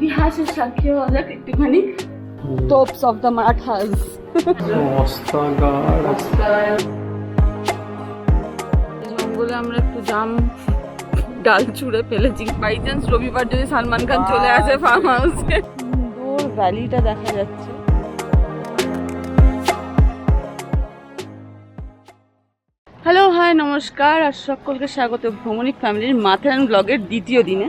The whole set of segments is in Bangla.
ইতিহাসের সাক্ষী হওয়া যাক একটুখানি। তোপস অফ দ্য অস্তাগার জঙ্গলে আমরা একটু জাম ডাল চুড়ে ফেলেছি। বাই চান্স রবিবার যদি সালমান খান চলে আসে ফার্ম হাউসে সুন্দর ভ্যালিটা দেখা যাচ্ছে। হ্যালো হাই নমস্কার। আর সকলকে স্বাগত ভ্রমণিক ফ্যামিলির মাথেরান ব্লগের দ্বিতীয় দিনে।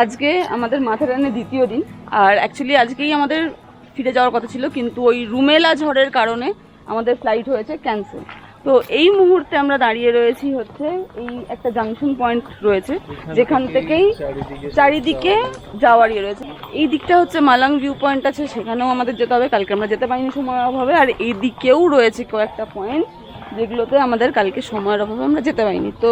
আজকে আমাদের মাথেরানের দ্বিতীয় দিন। আর অ্যাকচুয়ালি আজকেই আমাদের ফিরে যাওয়ার কথা ছিল কিন্তু ওই রুমেলা ঝড়ের কারণে আমাদের ফ্লাইট হয়েছে ক্যান্সেল তো এই মুহূর্তে আমরা দাঁড়িয়ে রয়েছি হচ্ছে এই একটা জাংশন পয়েন্ট রয়েছে যেখান থেকেই চারিদিকে যাওয়ার ইয়ে রয়েছে। এই দিকটা হচ্ছে মালাং ভিউ পয়েন্ট আছে সেখানেও আমাদের যেতে হবে। কালকে আমরা যেতে পারিনি সময়ের অভাবে আর এই দিকেও রয়েছে কয়েকটা পয়েন্ট যেগুলোতে আমাদের কালকে সময়ের অভাবে আমরা যেতে পারিনি। তো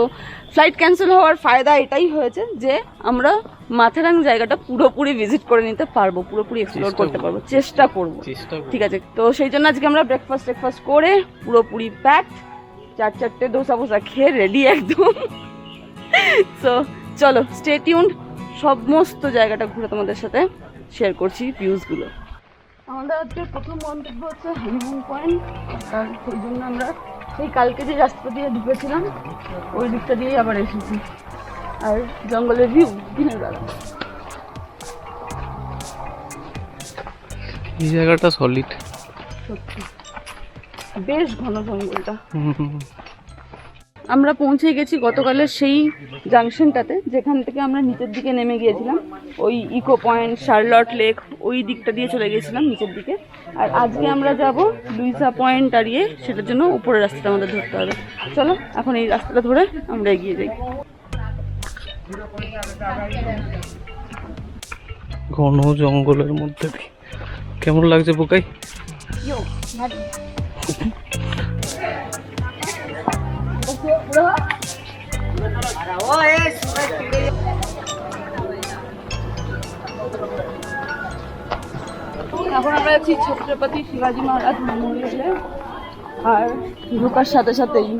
ফ্লাইট ক্যান্সেল হওয়ার ফায়দা এটাই হয়েছে যে আমরা মাথারাং জায়গাটা পুরোপুরি ভিজিট করে নিতে পারব পুরোপুরি এক্সপ্লোর করতে পারব চেষ্টা করব। ঠিক আছে তো সেই জন্য আজকে আমরা ব্রেকফাস্ট ব্রেকফাস্ট করে পুরোপুরি প্যাক চার চারটে দোসা ফোসা খেয়ে রেডি একদম। সো চলো স্টে টিউন্ড সমস্ত জায়গাটা ঘুরে তোমাদের সাথে শেয়ার করছি ভিউজগুলো আমাদের আজকে প্রথম গন্তব্য হচ্ছে হানিমুন পয়েন্ট আর সেই জন্য আমরা সেই কালকে যে রাস্তা দিয়ে ঢুকেছিলাম ওই দিকটা দিয়েই আবার এসেছি। আর জঙ্গলের ভিউ দিনের বেলা। এই জায়গাটা সলিড সত্যি। বেশ ঘন জঙ্গলটা। আমরা পৌঁছে গেছি গতকালের সেই জাংশনটাতে যেখান থেকে আমরা নিচের দিকে নেমে গিয়েছিলাম। ওই ইকো পয়েন্ট শার্লট লেক ওই দিকটা দিয়ে চলে গেছিলাম নিচের দিকে। আর আজকে আমরা যাব লুইসা পয়েন্ট দাঁড়িয়ে সেটার জন্য উপরের রাস্তাটা আমাদের ধরতে হবে। চলো এখন এই রাস্তাটা ধরে আমরা এগিয়ে যাই। ঘন জঙ্গলের মধ্যে কেমন লাগছে পোকাই এখন আমরা আছি ছত্রপতি শিবাজি মহারাজ মেমোরিয়ালে আর ঢোকার সাথে সাথেই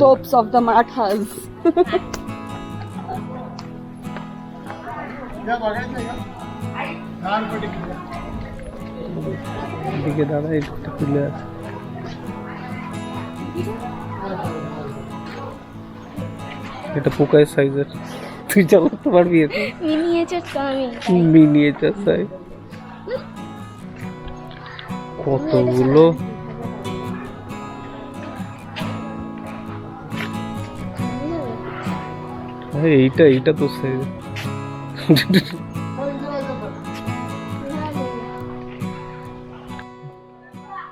তোপস অফ দ্য মারাঠাস এদিকে দাদা একটু তুলে আছে। এটা পোকায় সাইজের। তুই চালাতে পারবি এটা? Miniature chowmein miniature size. কতগুলো? এইটা এইটা তো সাইজ।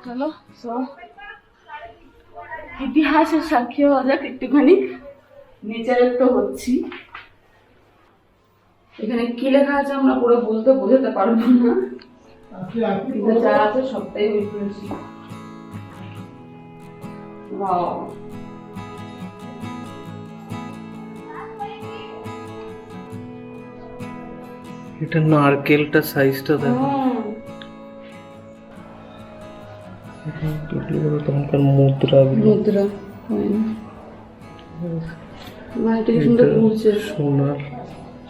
চলো, সো, ইতিহাসের সাক্ষী হওয়া একটুখানি। নেচারের তো হচ্ছি। এখানে কি লেখা আছে আমরা পুরো বলতে বোঝাতে পারব না। যা আছে সবটাই বই করেছি। এটা নারকেলটা সাইজটা দেখো। তখনকার মুদ্রা মুদ্রা সুন্দর সোনার।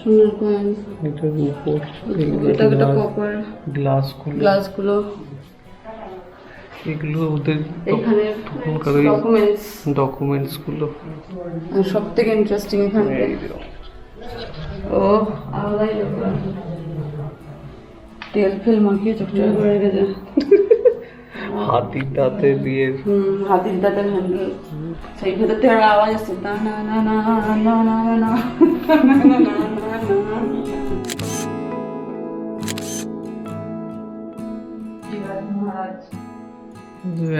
সোনার কয়েন এটার উপর? এটা একটা কপার গ্লাসগুলো এগুলো ওদের তখনকার ডকুমেন্টসগুলো। সব থেকে ইন্টারেস্টিং এখানে। ও তেল ফেল মাখিয়ে চকচকে করে রেখেছে হাতির দাঁতে দিয়ে হাতির দাঁতের হ্যান্ডেল সেই ভেতর থেকে আওয়াজ আসছে না না না না না না না না মহারাজ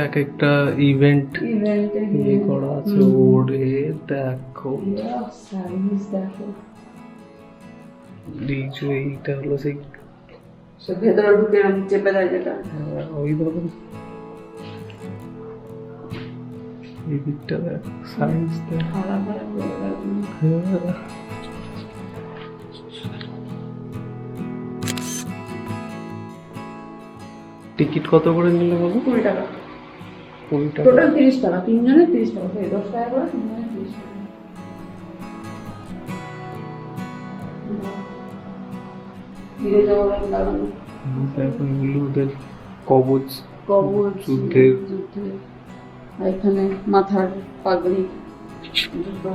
এক একটা ইভেন্ট ইভেন্টে ইয়ে করা আছে ওরে দেখো সাইজ দেখো এই এইটা হলো সেই সে ভেতরে ঢুকে চেপে দেয় যেটা। ওই ধরো এই দিকটা দেখ সাইজ দেখ। খারাপ খারাপ হয়ে। হ্যাঁ। টিকিট কত করে নিলে বলো? কুড়ি টাকা। কুড়ি টাকা। টোটাল তিরিশ টাকা। তিনজনে তিরিশ টাকা। দশ টাকা করে তিনজনে তিরিশ টাকা। ফিরে যাওয়ার আগে লাগানো দেখো এগুলো ওদের কবচ কবচ যুদ্ধের। এখানে মাথার পাগড়ি দুটো।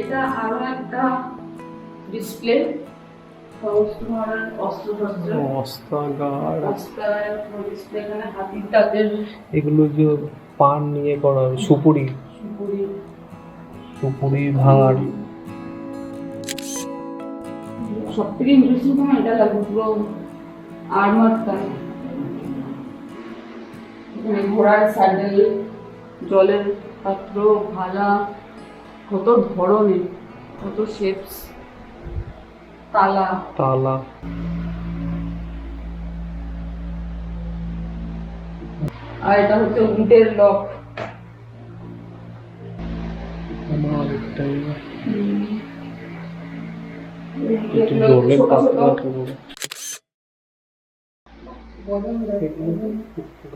এটা আরও একটা ডিসপ্লে এগুলো যে পান নিয়ে করা সুপুরি। সুপুরি। সব থেকে ইন্টারেস্টিং তোমার এটা লাগবে পুরো আর্মারটা এখানে ঘোড়ার জলের পাত্র ভালা কত ধরনের কত শেপস তালা। তালা। আর এটা হচ্ছে উটের লক উটের একটু জলের। গান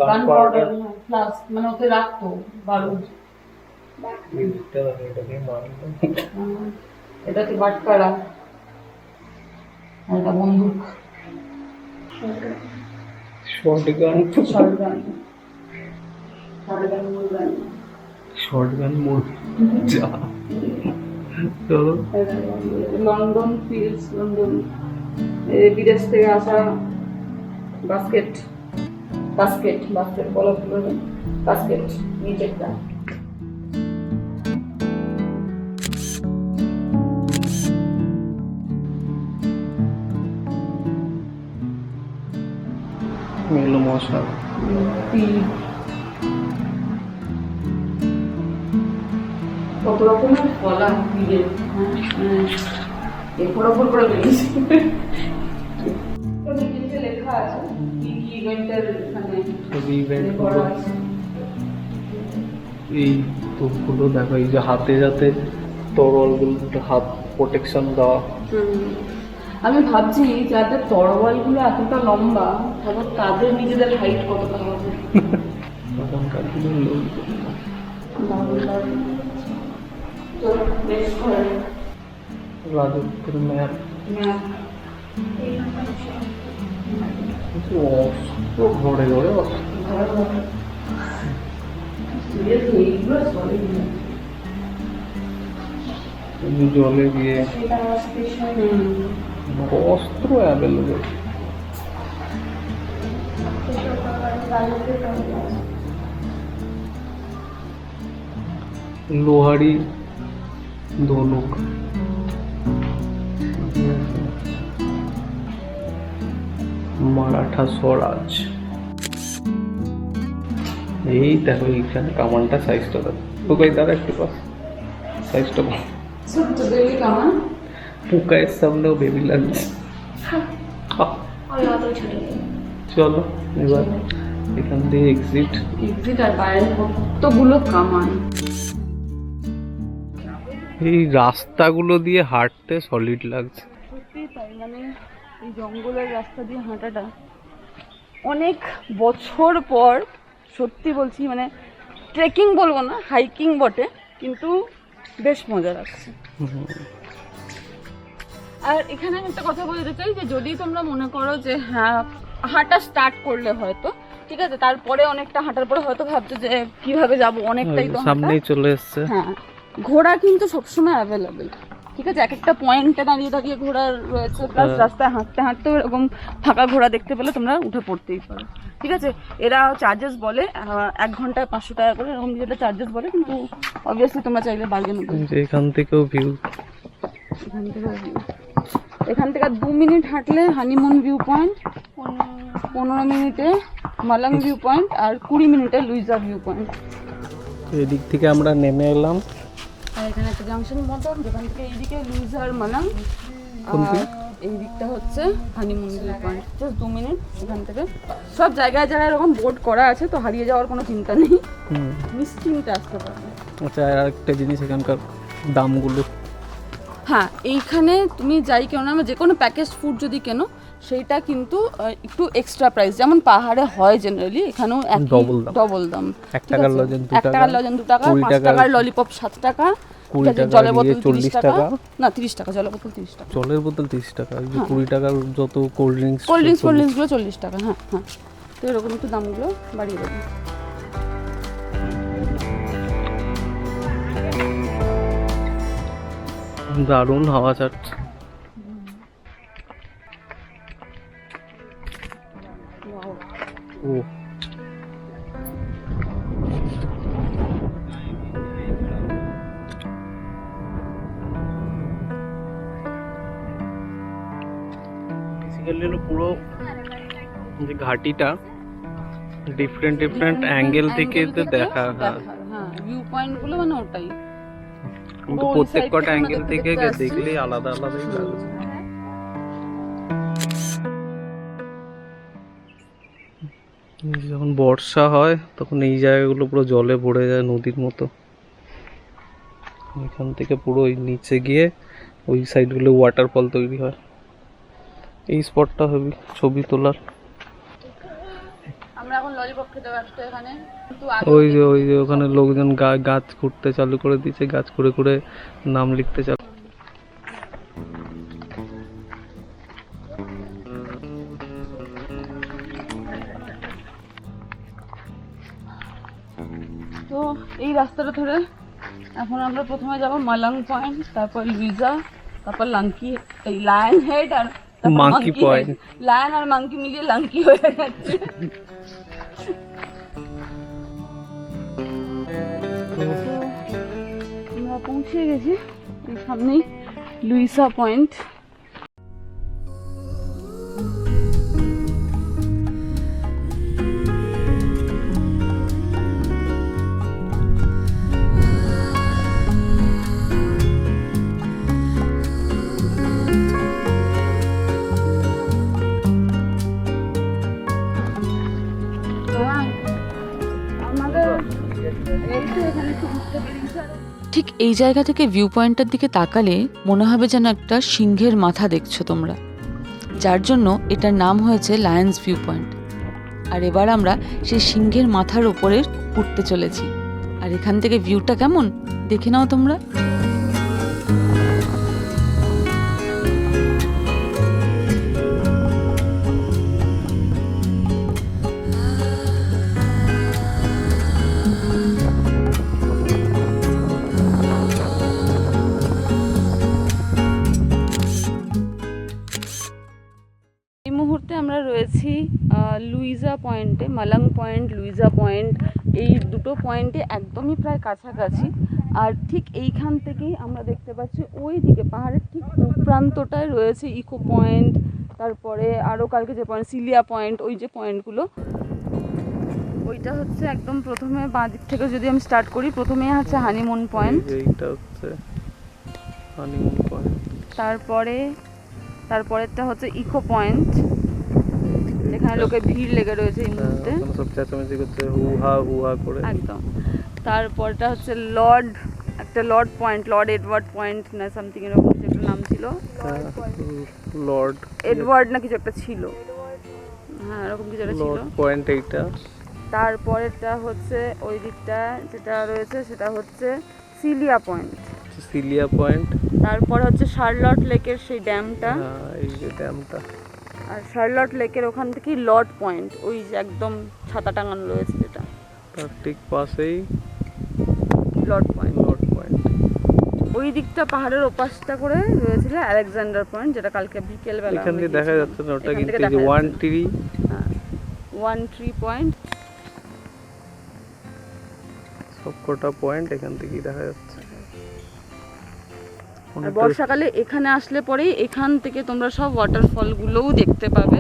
গান পাউডার মানে ওতে রাখতো বারুদ এটা হচ্ছে বাটপাড়া। এটা বন্দুক। শর্ট গান শটগান মুলগান শর্ট গান মোড যা। চলো লন্ডন ফিল্ডস লন্ডন। বিদেশ থেকে আসা বাস্কেট বাস্কেট বাস্কেট বলা বাস্কেট নিচেরটা এগুলো মশলা। কত রকমের কলা তিলের এরপর ওপর করে বেরিয়েছে। লেখা আছে কি কি ইভেন্টের এখানে ইভেন্ট করা আছে। এই তোপগুলো দেখো এই যে হাতে যাতে তরলগুলো হাত প্রোটেকশন দেওয়া। আমি ভাবছি যাদের তরোয়ালগুলো এতটা লম্বা তারপর তাদের নিজেদের হাইট কতটা হবে। তখনকার দিনে লোক দারুণ দারুণ তো বেশ করে রাজত্বের ম্যাপ ম্যাপ অস্ত্র ঘরে ঘরে অস্ত্র ভালো ভালো Seriously, এইগুলো solid না। কিন্তু জলে গিয়ে হুম। অস্ত্র অ্যাভেলেবেল লোহারি ধনুক মারাঠা স্বরাজ এই দেখো এইখানে কামানটা সাইজটা দেখো পোকাই দ্বারা একটু পাস সাইজটা ছোট্ট বেবি কামান পোকায়ের সামনেও বেবি আহ, চলো এবার এখান দিয়ে এক্সিট এক্সিট আর বাইরে কতগুলো কামান এই রাস্তাগুলো দিয়ে হাঁটতে সলিড লাগছে। তাই মানে এই জঙ্গলের রাস্তা দিয়ে হাঁটাটা অনেক বছর পর সত্যি বলছি মানে ট্রেকিং বলব না হাইকিং বটে কিন্তু বেশ মজা লাগছে। আর এখানে আমি একটা কথা বলতে চাই যে যদি তোমরা মনে করো যে হ্যাঁ হাঁটা স্টার্ট করলে হয়তো ঠিক আছে তারপরে অনেকটা হাঁটার পরে হয়তো ভাবছ যে কীভাবে যাব? অনেকটাই তো সামনেই চলে এসছে। হ্যাঁ ঘোড়া কিন্তু সবসময় অ্যাভেলেবেল ঠিক আছে এক একটা পয়েন্টে দাঁড়িয়ে দাঁড়িয়ে ঘোড়া রয়েছে প্লাস হ্যাঁ। রাস্তায় হাঁটতে হাঁটতে এরকম ফাঁকা ঘোড়া দেখতে পেলে তোমরা উঠে পড়তেই পারো। ঠিক আছে এরা চার্জেস বলে এক ঘন্টায় পাঁচশো টাকা করে এরকম যেটা চার্জেস বলে কিন্তু অবভিয়াসলি তোমরা চাইলে বার্গেন এখান থেকেও ভিউ এখান থেকে এখান থেকে দু মিনিট হাঁটলে হানিমুন ভিউ পয়েন্ট পনেরো মিনিটে মালাং ভিউ পয়েন্ট আর কুড়ি মিনিটে লুইজা ভিউ পয়েন্ট এদিক থেকে আমরা নেমে এলাম। আর এখানে একটা জাংশন মতন যেখান থেকে এইদিকে লুইজা আর আর এই দিকটা হচ্ছে হানিমুন ভিউ পয়েন্ট জাস্ট দু মিনিট এখান থেকে। সব জায়গায় জায়গায় এরকম বোর্ড করা আছে তো হারিয়ে যাওয়ার কোনো চিন্তা নেই। নিশ্চিন্তে আসতে পারবে। আচ্ছা আর একটা জিনিস এখানকার দামগুলো। হ্যাঁ এইখানে তুমি যাই কেন না যে কোনো প্যাকেজ ফুড যদি কেনো সেইটা কিন্তু একটু এক্সট্রা প্রাইস যেমন পাহাড়ে হয় জেনারেলি এখানেও Double দাম। ডবল দাম। এক টাকার? লজেন দু টাকার লজেন দু টাকা পাঁচ টাকার- ললিপপ সাত টাকা টাকা জলের বোতল চল্লিশ টাকা। টাকা। না তিরিশ টাকা জলের বোতল তিরিশ টাকা। জলের বোতল তিরিশ টাকা যে হ্যাঁ। কুড়ি টাকার যত cold drinks cold drinks cold ড্রিঙ্কসগুলো চল্লিশ টাকা হ্যাঁ হ্যাঁ। তো এরকম একটু দামগুলো বাড়িয়ে দেবে। দারুণ হাওয়া ছাড়ছে ও বেসিক্যালি হলো পুরো যে ঘাটিটা ডিফারেন্ট ডিফারেন্ট অ্যাঙ্গেল থেকে তো দেখা হ্যাঁ হ্যাঁ ভিউ পয়েন্টগুলো মানে ওটাই কিন্তু ওই প্রত্যেক side কটা থেকে অ্যাঙ্গেল আমরা থেকে দেখতে আসছি। দেখলেই আলাদা আলাদাই লাগছে বর্ষা হয় তখন এই জায়গাগুলো পুরো জলে ভরে যায় নদীর মতো। এখান থেকে পুরো ওই নিচে গিয়ে ওই সাইডগুলো ওয়াটারফল তৈরি হয়। এই স্পটটা হবে ছবি তোলার। ওই যে ওই যে ওখানে লোকজন গাছ করতে চালু করে দিয়েছে গাছ করে করে নাম লিখতে চালু রাস্তাটা ধরে। এখন আমরা প্রথমে যাব মালাং পয়েন্ট তারপর লুইজা তারপর লাঙ্কি এই লায়ন হেড আর Monkey point. লায়ন আর মাঙ্কি মিলিয়ে লাঙ্কি হয়ে যাচ্ছে। আমরা পৌঁছে গেছি সামনেই লুইসা পয়েন্ট। এই জায়গা থেকে ভিউ পয়েন্টটার দিকে তাকালে মনে হবে যেন একটা সিংহের মাথা দেখছ তোমরা। যার জন্য এটার নাম হয়েছে লায়ন্স ভিউ পয়েন্ট আর এবার আমরা সেই সিংহের মাথার ওপরে উঠতে চলেছি। আর এখান থেকে ভিউটা কেমন? দেখে নাও তোমরা। লুইজা পয়েন্টে মালাং পয়েন্ট লুইজা পয়েন্ট এই দুটো পয়েন্টে একদমই প্রায় কাছাকাছি। আর ঠিক এইখান থেকেই আমরা দেখতে পাচ্ছি ওই দিকে পাহাড়ের ঠিক প্রান্তটায় রয়েছে ইকো পয়েন্ট তারপরে আরও কালকে যে পয়েন্ট সিলিয়া পয়েন্ট ওই যে পয়েন্টগুলো। ওইটা হচ্ছে একদম প্রথমে বাঁ দিক থেকে যদি আমি স্টার্ট করি প্রথমে হচ্ছে হানিমুন পয়েন্ট এই এইটা হচ্ছে হানিমুন পয়েন্ট তারপরে তারপরেরটা হচ্ছে ইকো পয়েন্ট যেখানে লোকের ভিড় লেগে রয়েছে এই মুহূর্তে। সব চেঁচামেচি করছে হুহা হুহা করে। একদম। তারপরটা হচ্ছে লর্ড একটা lord point lord Edward point না সামথিং এরকম কিছু একটা নাম ছিল। লর্ড এডওয়ার্ড না কিছু একটা ছিল। হ্যাঁ এরকম কিছু একটা ছিল। পয়েন্ট এইটা। তারপরেরটা হচ্ছে ওই দিকটা যেটা রয়েছে সেটা হচ্ছে সিলিয়া পয়েন্ট। Cilia point. তারপর হচ্ছে শার্লট লেকের সেই ড্যামটা। হ্যাঁ এই যে ড্যামটা। আর শার্লট লেকের ওখান থেকেই লর্ড পয়েন্ট ওই যে একদম ছাতা টাঙানো রয়েছে যেটা। তার ঠিক পাশেই লর্ড পয়েন্ট। Lord point. ওই দিকটা পাহাড়ের ওপাশটা করে রয়েছিল আলেকজান্ডার পয়েন্ট যেটা কালকে বিকেল বেলা এখান দিয়ে দেখা যাচ্ছে না ওটা কিন্তু যে one tree one tree point সবকটা পয়েন্ট এখান থেকেই দেখা যাচ্ছে। বর্ষাকালে এখানে আসলে পরেই এখান থেকে তোমরা সব ওয়াটারফলগুলোও দেখতে পাবে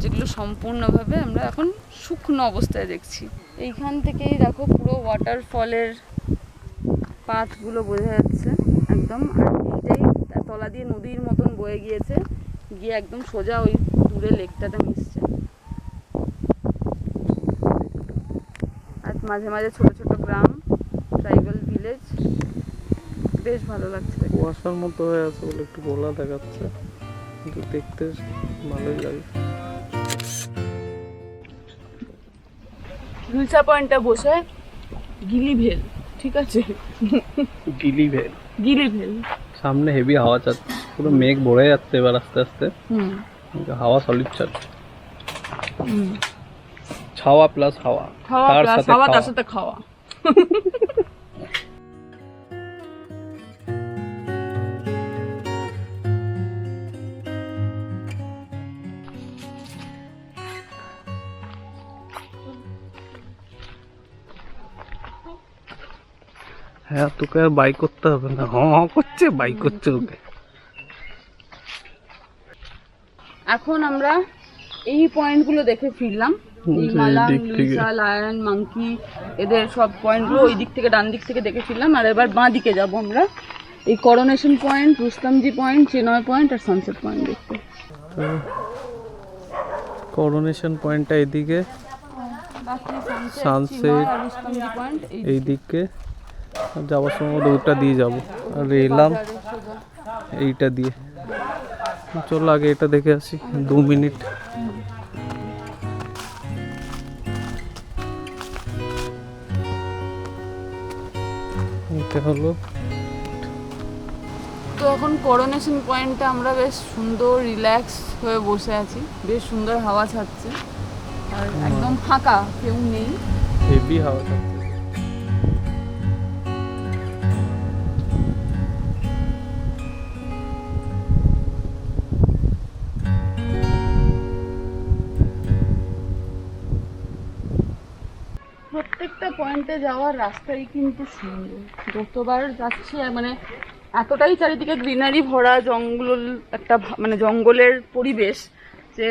যেগুলো সম্পূর্ণভাবে আমরা এখন শুকনো অবস্থায় দেখছি। এইখান থেকেই দেখো পুরো ওয়াটারফলের পাথগুলো বোঝা যাচ্ছে একদম আর এইটাই তলা দিয়ে নদীর মতন বয়ে গিয়েছে গিয়ে একদম সোজা ওই দূরে লেকটাতে মিশছে। আর মাঝে মাঝে ছোট ছোট গ্রাম ট্রাইবাল ভিলেজ বেশ ভালো লাগছে। কুয়াশার মতো হয়ে আছে বলে একটু গোলা দেখাচ্ছে। কিন্তু দেখতে ভালোই লাগে। রুলসা পয়েন্টটা বসে গিলিভেল ঠিক আছে? গিলি ভেল। গিলি ভেল। সামনে হেভি হাওয়া চাচ্ছে পুরো মেঘ ভরে যাচ্ছে এবার আস্তে আস্তে। হুম। হাওয়া সলিড চাচ্ছে হুম। ছাওয়া প্লাস হাওয়া। তার প্লাস সাথে খাওয়া তার সাথে খাওয়া। হ্যাঁ তোকে আর বাই করতে হবে না। হ হ করছে বাই করছে ওকে। এখন আমরা এই পয়েন্টগুলো দেখে ফিরলাম। লায়ন মাংকি এদের সব পয়েন্টগুলো ওই দিক থেকে ডান দিক থেকে দেখে ফিরলাম। আর এবার বাঁ দিকে যাব আমরা। এই coronation point Rustomjee point Chenoy point আর সানসেট পয়েন্ট দেখতে। করোনেশন পয়েন্টটা এদিকে পয়েন্ট এই দিকে। যাওয়ার সময় ওটা দিয়ে যাব। আর এলাম এইটা দিয়ে। চলো আগে এটা দেখে আসি দু মিনিট। এটা হলো। তো এখন করোনেশন পয়েন্টে আমরা বেশ সুন্দর রিল্যাক্স হয়ে বসে আছি। বেশ সুন্দর হাওয়া ছাড়ছে। আর একদম ফাঁকা কেউ নেই। হেভি হাওয়া থাকছে পয়েন্টে যাওয়ার রাস্তাই কিন্তু সুন্দর যতবার যাচ্ছি মানে এতটাই চারিদিকে গ্রিনারি ভরা জঙ্গল একটা মানে জঙ্গলের পরিবেশ যে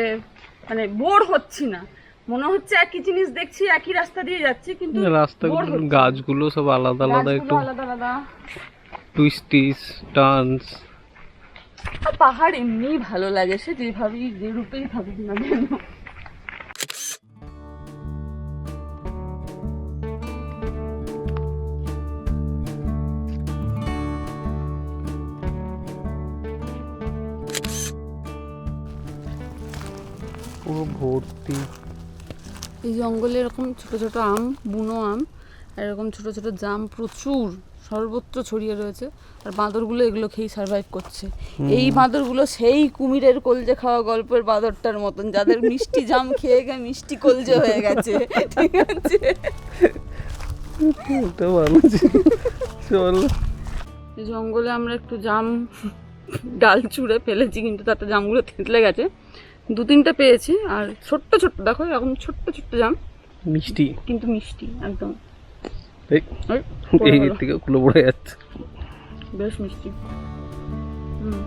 মানে বোর হচ্ছি না। মনে হচ্ছে একই জিনিস দেখছি একই রাস্তা দিয়ে যাচ্ছি কিন্তু রাস্তাগুলো। গাছগুলো সব আলাদা আলাদা একটু আলাদা আলাদা। টুইস্টিস টার্নস পাহাড় এমনিই ভালো লাগে সে যেভাবেই যে রূপেই থাকুক না কেন। ভর্তি। এই জঙ্গলে এরকম ছোট ছোট আম বুনো আম আর এরকম ছোট ছোট জাম প্রচুর সর্বত্র ছড়িয়ে রয়েছে। আর বাঁদরগুলো এগুলো খেয়েই সার্ভাইভ করছে। এই বাঁদরগুলো সেই কুমিরের কলজে খাওয়া গল্পের বাঁদরটার মতন যাদের মিষ্টি জাম খেয়ে গিয়ে মিষ্টি কলজে হয়ে গেছে। ঠিক আছে জঙ্গলে আমরা একটু জাম ডাল চুড়ে ফেলেছি কিন্তু তাতে জামগুলো থেতলে গেছে। দু তিনটে পেয়েছি আর ছোট্ট ছোট্ট দেখো এরকম ছোট্ট ছোট্ট জাম। মিষ্টি। কিন্তু মিষ্টি একদম। এই। থেকে পড়ে যাচ্ছে। বেশ মিষ্টি। হুম।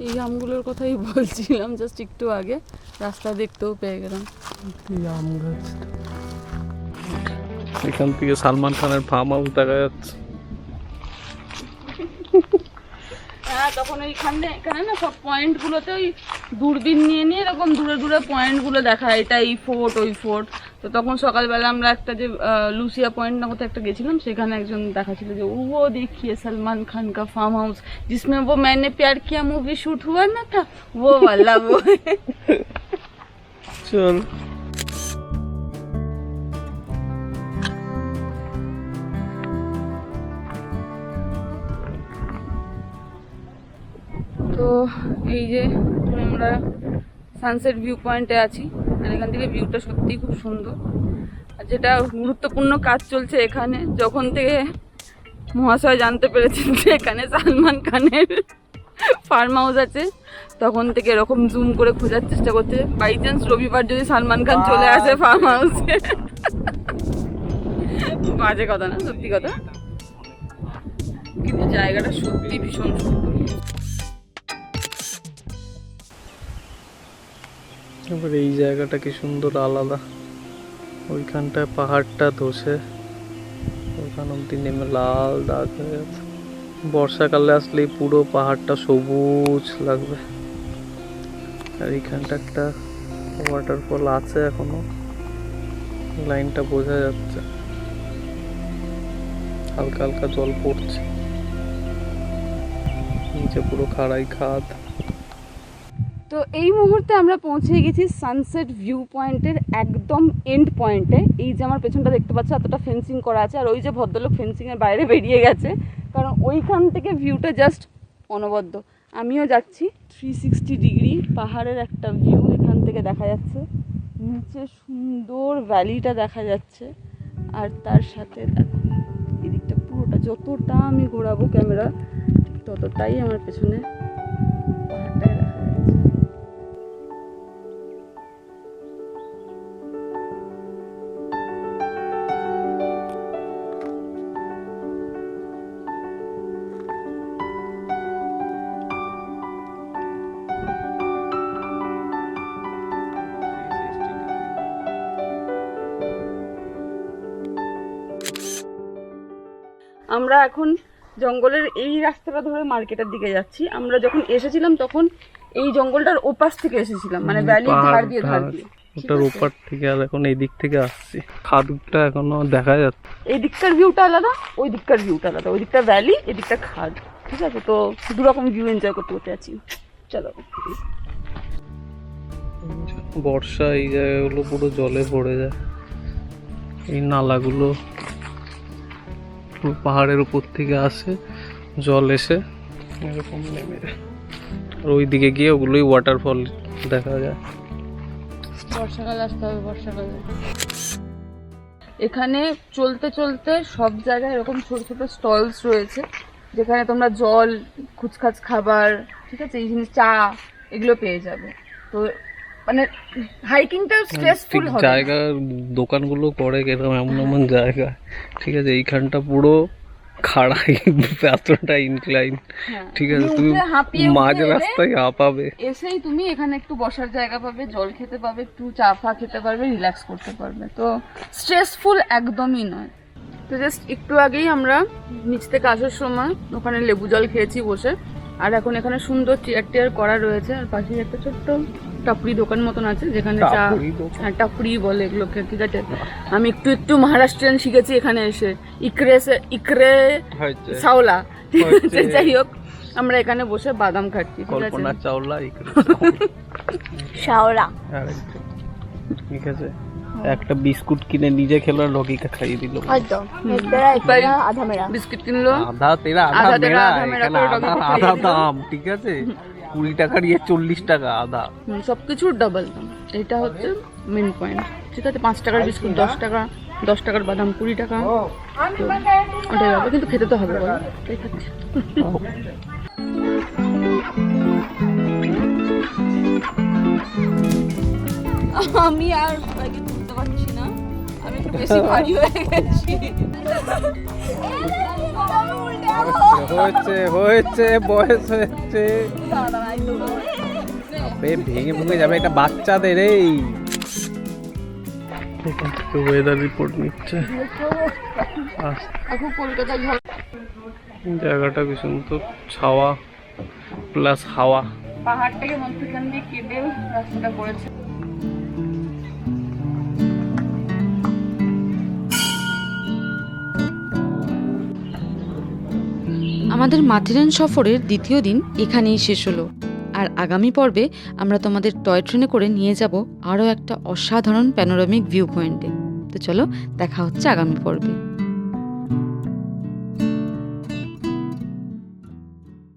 এই আমগুলোর কথাই বলছিলাম জাস্ট একটু আগে রাস্তা দেখতেও পেয়ে গেলাম। আম গাছ। এখান থেকে সালমান খানের ফার্ম হাউস দেখা যাচ্ছে। হ্যাঁ তখন ওইখানে এখানে না সব পয়েন্টগুলোতে ওই দূরবীন নিয়ে নিয়ে এরকম দূরে দূরে পয়েন্টগুলো দেখা এটা এই ফোর্ট ওই ফোর্ট তো তখন সকালবেলা আমরা একটা যে আহ, লুসিয়া পয়েন্ট না কোথাও একটা গেছিলাম সেখানে একজন দেখাচ্ছিল যে ও দেখিয়ে সলমান খান কা ফার্ম হাউস जिसमें वो मैंने प्यार किया मूवी शूट हुआ ना था वो वाला वो চল তো এই যে আমরা সানসেট ভিউ পয়েন্টে আছি। আর এখান থেকে ভিউটা সত্যিই খুব সুন্দর। আর যেটা গুরুত্বপূর্ণ কাজ চলছে এখানে যখন থেকে মহাশয় জানতে পেরেছেন যে এখানে সালমান খানের ফার্ম হাউস আছে তখন থেকে এরকম জুম করে খোঁজার চেষ্টা করছে। বাই চান্স রবিবার যদি সালমান খান চলে আসে ফার্ম হাউসে বাজে কথা না সত্যি কথা। কিন্তু জায়গাটা সত্যি ভীষণ সুন্দর। এবার এই জায়গাটা কি সুন্দর আলাদা। ওইখানটায় পাহাড়টা ধসে। ওখান অব্দি নেমে লাল দাগ হয়ে গেছে। বর্ষাকালে আসলেই পুরো পাহাড়টা সবুজ লাগবে। আর এইখানটা একটা ওয়াটারফল আছে এখনও। লাইনটা বোঝা যাচ্ছে। হালকা হালকা জল পড়ছে। নিচে পুরো খাড়াই খাদ। তো এই মুহূর্তে আমরা পৌঁছে গেছি সানসেট ভিউ পয়েন্টের একদম এন্ড পয়েন্টে এই যে আমার পেছনটা দেখতে পাচ্ছ, এতটা ফেন্সিং করা আছে, আর ওই যে ভদ্রলোক ফেন্সিংয়ের বাইরে বেরিয়ে গেছে। কারণ ওইখান থেকে ভিউটা জাস্ট অনবদ্য। আমিও যাচ্ছি। থ্রি সিক্সটি ডিগ্রি পাহাড়ের একটা ভিউ এখান থেকে দেখা যাচ্ছে। নিচে সুন্দর ভ্যালিটা দেখা যাচ্ছে। আর তার সাথে দেখো, এদিকটা পুরোটা, যতটা আমি ঘোরাবো ক্যামেরা ততটাই আমার পেছনে আমরা এখন জঙ্গলের এই রাস্তাটা ধরে মার্কেটের দিকে যাচ্ছি। আমরা যখন এসেছিলাম তখন এই জঙ্গলটার ওপাশ থেকে এসেছিলাম মানে ভ্যালি ধার দিয়ে ধার। দিয়ে। ওটার ওপার থেকে আর এখন এই দিক থেকে আসছি। খাদুকটা এখনও দেখা যাচ্ছে। এই দিককার ভিউটা আলাদা ওই দিককার ভিউটা আলাদা। ওই দিকটা ভ্যালি এদিকটা খাদ। ঠিক আছে? তো দু রকম ভিউ এনজয় করতে করতে আছি চলো। বর্ষা এই জায়গাগুলো পুরো জলে ভরে যায়। এই নালাগুলো পাহাড়ের উপর থেকে আসে, জল এসে, এরকম নেমে আর ওই দিকে গিয়ে ওগুলোই ওয়াটারফল দেখা যায়। বর্ষাকালে আসতে হবে, বর্ষাকালে। এখানে চলতে চলতে সব জায়গায় এরকম ছোট ছোট স্টলস রয়েছে, যেখানে তোমরা জল, খুচখাচ খাবার, ঠিক আছে, এই জিনিস চা, এগুলো পেয়ে যাবে। তো মানে হাইকিংটা স্ট্রেসফুল হবে জায়গা দোকানগুলো করে এরকম এমন এমন জায়গা। ঠিক আছে এইখানটা পুরো খাড়াই এতটা ইনক্লাইন হ্যাঁ। ঠিক আছে তুমি মাঝ রাস্তায় হাঁপাবে। এসেই তুমি এখানে একটু বসার জায়গা পাবে জল খেতে পাবে একটু চা ফা খেতে পারবে রিল্যাক্স করতে পারবে। তো স্ট্রেসফুল একদমই নয়। তো জাস্ট একটু আগেই আমরা নিচ থেকে আসার সময় ওখানে লেবু জল খেয়েছি বসে। আর এখন এখানে সুন্দর চেয়ার টেয়ার করা রয়েছে আর পাশে একটা ছোট্ট টাপড়ি দোকান মতন আছে যেখানে চা হ্যাঁ টাপড়ি বলে এগুলোকে ঠিক আছে? আমি একটু একটু মহারাষ্ট্রিয়ান শিখেছি এখানে এসে। ইকরে ইকরে সাওলা ঠিক আছে যাই হোক আমরা এখানে বসে বাদাম খাচ্ছি ঠিক আছে? চাওলা শাওলা ঠিক আছে? একটা বিস্কুট কিনে নিজে খেলো আর রকিকে খাইয়ে দিল। আধা মেরা। বিস্কিট কিনলো? আধা তেরা আধা মেরা আধা। দাম ঠিক আছে? কুড়ি টাকার ইয়ে চল্লিশ টাকা আদা। হুম, সবকিছুর ডাবল দাম। এটা হচ্ছে মেন পয়েন্ট ঠিক আছে পাঁচ টাকার বিস্কুট দশ টাকা দশ টাকার বাদাম কুড়ি টাকা। ওটাই ব্যাপার কিন্তু খেতে তো হবে বলো। আমি আর তুলতে পারছি না। আমি একটু বেশি ভারী হয়ে গেছি। হয়েছে হয়েছে বয়স হয়েছে। ভেঙে ভেঙে যাবে এটা বাচ্চাদের এই। এখান থেকে ওয়েদার রিপোর্ট নিচ্ছে জায়গাটা ভীষণ তো ছাওয়া প্লাস হাওয়া। পাহাড়টাকে মধ্যখান দিয়ে কেটে রাস্তাটা করেছে আমাদের মাথেরান সফরের দ্বিতীয় দিন এখানেই শেষ হলো। আর আগামী পর্বে আমরা তোমাদের টয় ট্রেনে করে নিয়ে যাব আরও একটা অসাধারণ প্যানোরামিক ভিউ পয়েন্টে তো চলো, দেখা হচ্ছে আগামী পর্বে।